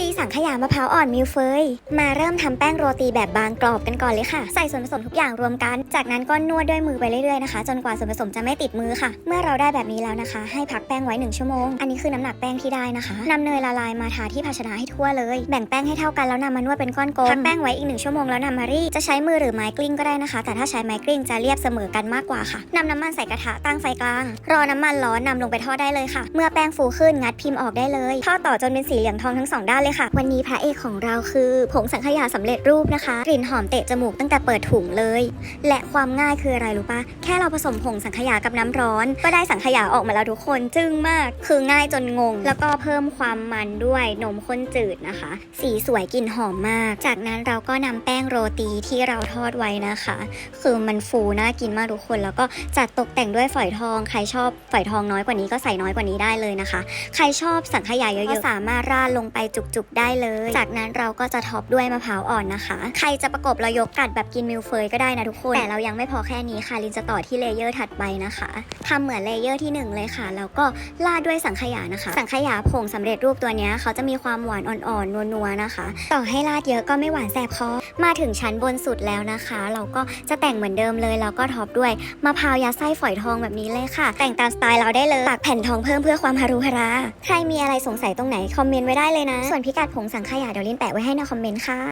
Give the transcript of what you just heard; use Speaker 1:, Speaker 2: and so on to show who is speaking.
Speaker 1: ตีสังขยามะพร้าวอ่อนมิลเฟยมาเริ่มทำแป้งโรตีแบบบางกรอบกันก่อนเลยค่ะ ใส่ส่วนผสมทุกอย่างรวมกัน จากนั้นก็นวดด้วยมือไปเรื่อยๆนะคะ จนกว่าส่วนผสมจะไม่ติดมือค่ะ เมื่อเราได้แบบนี้แล้วนะคะ ให้พักแป้งไว้ 1 ชั่วโมง อันนี้คือน้ำหนักแป้งที่ได้นะคะนำเนยละลายมาทาที่ภาชนะให้ทั่วเลย แบ่งแป้งให้เท่ากันแล้วนำมานวดเป็นก้อนกลมพักแป้งไว้อีกหนึ่งชั่วโมงแล้วนำมารีดจะใช้มือหรือไม้กลิ้งก็ได้นะคะ แต่ถ้าใช้ไม้กลิ้งจะเรียบเสมอกันมากกว่าค่ะนำน้ำมันใส่กระทะตั้งไฟกลาง รอน้ำมันร้อนนำลงไปทอดได้เลยค่ะ เมื่อแป้งฟูขึ้นงัดพิมพ์ออกได้เลยทอดต่อจนเป็นสีเหลืองทองทั้งสองด้านเลยค่ะ วันนี้พระเอกของเราคือผงสังขยาสำเร็จรูปนะคะ กลิ่นหอมเตะจมูกตั้งแต่เปิดถุงเลย และความง่ายคืออะไรรู้ปะแค่เราผสมผงสังขยากับน้ำร้อน ก็ได้สังขยาออกมาแล้วทุกคนจึ้งมาก คือง่ายจนงง แล้วก็เพิ่มความมันด้วยนมข้นจืดนะคะ สีสวยกลิ่นหอมมาก จากนั้นเราก็นำแป้งโรตีที่เราทอดไว้นะคะ คือมันฟูน่ากินมากทุกคน แล้วก็จัดตกแต่งด้วยฝอยทอง ใครชอบฝอยทองน้อยกว่านี้ก็ใส่น้อยกว่านี้ได้เลยนะคะ ใครชอบสังขยาเยอะๆก็สามารถราดลงไปจุกๆได้เลย จากนั้นเราก็จะท็อปด้วยมะพร้าวอ่อนนะคะ ใครจะประกบเรายกกัดแบบกินมิลเฟยก็ได้นะทุกคน แต่เรายังไม่พอแค่นี้ค่ะ ลินจะต่อที่เลเยอร์ถัดไปนะคะทำเหมือนเลเยอร์ที่หนึ่งเลยค่ะ แล้วก็ราดด้วยสังขยานะคะ สังขยาผงสำเร็จรูปตัวนี้เขาจะมีความหวานอ่อนๆนัวๆนะคะ ต่อให้ราดเยอะก็ไม่หวานแสบคอ มาถึงชั้นบนสุดแล้วนะคะ เราก็จะแต่งเหมือนเดิมเลย แล้วก็ท็อปด้วยมะพร้าวยัดไส้ฝอยทองแบบนี้เลยค่ะ แต่งตามสไตล์เราได้เลยปักแผ่นทองเพิ่มเพื่อความฮารุฮารา ใครมีอะไรสงสัยตรงไหนคอมเมนต์ไว้ได้เลยนะส่วนพิกัดผงสังขยาเดี๋ยวลินแปะไว้ให้ในคอมเมนต์ค่ะ